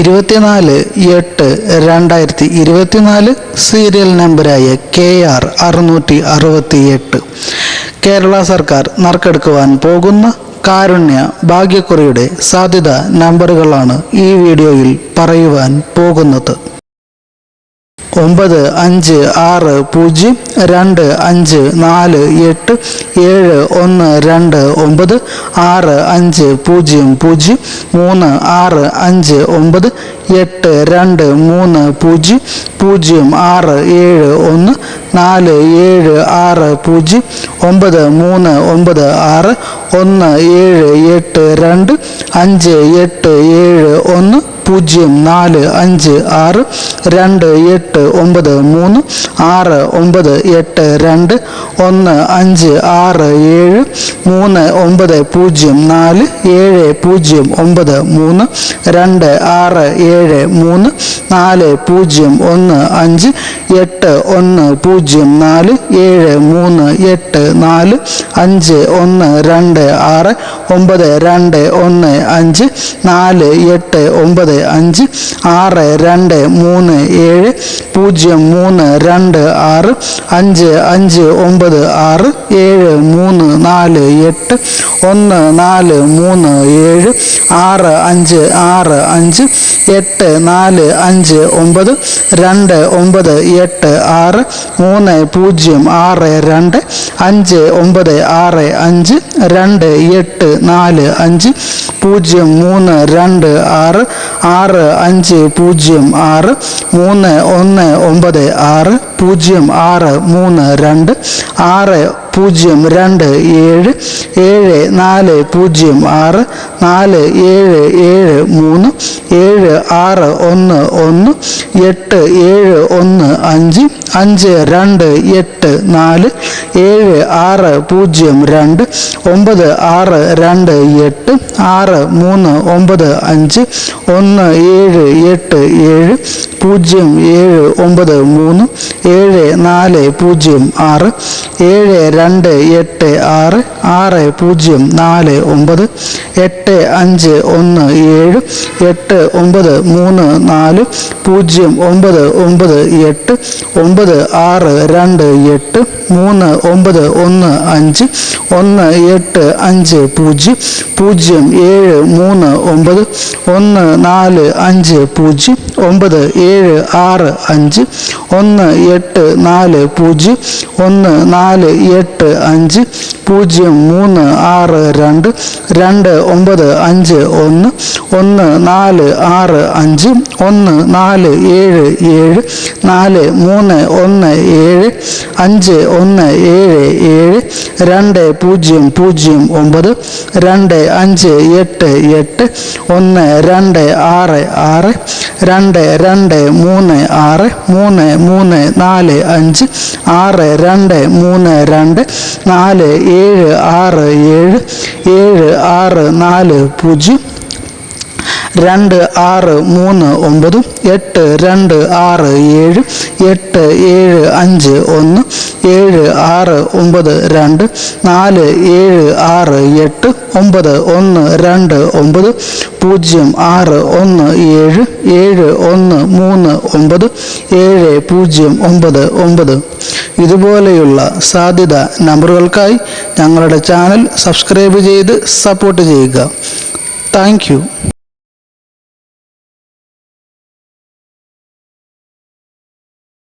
ഇരുപത്തിനാല് എട്ട് രണ്ടായിരത്തി ഇരുപത്തിനാല് സീരിയൽ നമ്പറായ കെ ആർ അറുന്നൂറ്റി അറുപത്തി എട്ട് കേരള സർക്കാർ നറുക്കെടുക്കുവാൻ പോകുന്ന കാരുണ്യ ഭാഗ്യക്കുറിയുടെ സാധ്യത നമ്പറുകളാണ് ഈ വീഡിയോയിൽ പറയുവാൻ പോകുന്നത്. ഒമ്പത് അഞ്ച് ആറ് പൂജ്യം രണ്ട് അഞ്ച് നാല് എട്ട് ഏഴ് ഒന്ന് രണ്ട് ഒമ്പത് ആറ് അഞ്ച് പൂജ്യം പൂജ്യം മൂന്ന് ആറ് അഞ്ച് ഒമ്പത് എട്ട് രണ്ട് മൂന്ന് പൂജ്യം പൂജ്യം ആറ് ഏഴ് ഒന്ന് നാല് ഏഴ് ആറ് പൂജ്യം ഒമ്പത് മൂന്ന് ഒമ്പത് ആറ് ഒന്ന് ഏഴ് എട്ട് രണ്ട് അഞ്ച് എട്ട് ഏഴ് ഒന്ന് പൂജ്യം നാല് അഞ്ച് ആറ് രണ്ട് എട്ട് ഒമ്പത് മൂന്ന് ആറ് ഒമ്പത് എട്ട് രണ്ട് ഒന്ന് അഞ്ച് ആറ് ഏഴ് മൂന്ന് ഒമ്പത് പൂജ്യം നാല് ഏഴ് പൂജ്യം ഒമ്പത് മൂന്ന് രണ്ട് ആറ് ഏഴ് മൂന്ന് നാല് പൂജ്യം ഒന്ന് അഞ്ച് എട്ട് ഒന്ന് പൂജ്യം നാല് ഏഴ് മൂന്ന് എട്ട് നാല് അഞ്ച് ഒന്ന് രണ്ട് ആറ് ഒമ്പത് രണ്ട് ഒന്ന് അഞ്ച് നാല് എട്ട് ഒമ്പത് അഞ്ച് ആറ് രണ്ട് മൂന്ന് ഏഴ് പൂജ്യം മൂന്ന് രണ്ട് ആറ് അഞ്ച് അഞ്ച് ഒമ്പത് ആറ് ഏഴ് മൂന്ന് നാല് എട്ട് ഒന്ന് നാല് മൂന്ന് ഏഴ് ആറ് അഞ്ച് ആറ് അഞ്ച് എട്ട് നാല് അഞ്ച് ഒമ്പത് രണ്ട് ഒമ്പത് എട്ട് ആറ് മൂന്ന് പൂജ്യം ആറ് രണ്ട് അഞ്ച് ഒമ്പത് ആറ് അഞ്ച് രണ്ട് എട്ട് നാല് അഞ്ച് പൂജ്യം മൂന്ന് രണ്ട് ആറ് ആറ് അഞ്ച് പൂജ്യം ആറ് മൂന്ന് ഒന്ന് ഒമ്പത് ആറ് പൂജ്യം ആറ് മൂന്ന് രണ്ട് ആറ് പൂജ്യം രണ്ട് ഏഴ് ഏഴ് നാല് പൂജ്യം ആറ് നാല് ഏഴ് ഏഴ് മൂന്ന് ഏഴ് ആറ് ഒന്ന് ഒന്ന് എട്ട് ഏഴ് ഒന്ന് അഞ്ച് അഞ്ച് രണ്ട് എട്ട് നാല് ഏഴ് ആറ് പൂജ്യം രണ്ട് ഒമ്പത് ആറ് രണ്ട് എട്ട് ആറ് മൂന്ന് ഒമ്പത് അഞ്ച് ഒന്ന് ഏഴ് എട്ട് ഏഴ് പൂജ്യം ഏഴ് ഒമ്പത് മൂന്ന് ഏഴ് നാല് പൂജ്യം ആറ് ഏഴ് രണ്ട് എട്ട് ആറ് ആറ് പൂജ്യം നാല് ഒമ്പത് എട്ട് അഞ്ച് ഒന്ന് ഏഴ് എട്ട് ഒമ്പത് മൂന്ന് നാല് പൂജ്യം ഒമ്പത് ഒമ്പത് എട്ട് ഒമ്പത് ആറ് രണ്ട് എട്ട് മൂന്ന് ഒമ്പത് ഒന്ന് അഞ്ച് ഒന്ന് എട്ട് അഞ്ച് പൂജ്യം പൂജ്യം ഏഴ് മൂന്ന് ഒമ്പത് ഒന്ന് നാല് അഞ്ച് പൂജ്യം ഒമ്പത് ഏഴ് ആറ് അഞ്ച് ഒന്ന് എട്ട് നാല് പൂജ്യം ഒന്ന് നാല് എട്ട് അഞ്ച് പൂജ്യം മൂന്ന് ആറ് രണ്ട് രണ്ട് ഒമ്പത് അഞ്ച് ഒന്ന് ഒന്ന് നാല് ആറ് അഞ്ച് ഒന്ന് നാല് ഏഴ് ഏഴ് നാല് മൂന്ന് ഒന്ന് ഏഴ് അഞ്ച് ഒന്ന് ഏഴ് ഏഴ് രണ്ട് പൂജ്യം പൂജ്യം ഒമ്പത് രണ്ട് അഞ്ച് എട്ട് എട്ട് ഒന്ന് രണ്ട് ആറ് ആറ് രണ്ട് രണ്ട് മൂന്ന് ആറ് മൂന്ന് മൂന്ന് നാല് അഞ്ച് ആറ് രണ്ട് മൂന്ന് രണ്ട് നാല് ഏഴ് ആറ് ഏഴ് ഏഴ് ആറ് നാല് പൂജ്യം രണ്ട് ആറ് മൂന്ന് ഒമ്പത് എട്ട് രണ്ട് ആറ് ഏഴ് എട്ട് ഏഴ് അഞ്ച് ഒന്ന് ഏഴ് ആറ് ഒമ്പത് രണ്ട് നാല് ഏഴ് ആറ് എട്ട് ഒമ്പത് ഒന്ന് രണ്ട് ഒമ്പത് പൂജ്യം ആറ് ഒന്ന് ഏഴ് ഏഴ് ഒന്ന് മൂന്ന് ഒമ്പത് ഏഴ് പൂജ്യം ഒമ്പത് ഒമ്പത്. ഇതുപോലെയുള്ള സാധ്യത നമ്പറുകൾക്കായി ഞങ്ങളുടെ ചാനൽ സബ്സ്ക്രൈബ് ചെയ്ത് സപ്പോർട്ട് ചെയ്യുക. താങ്ക്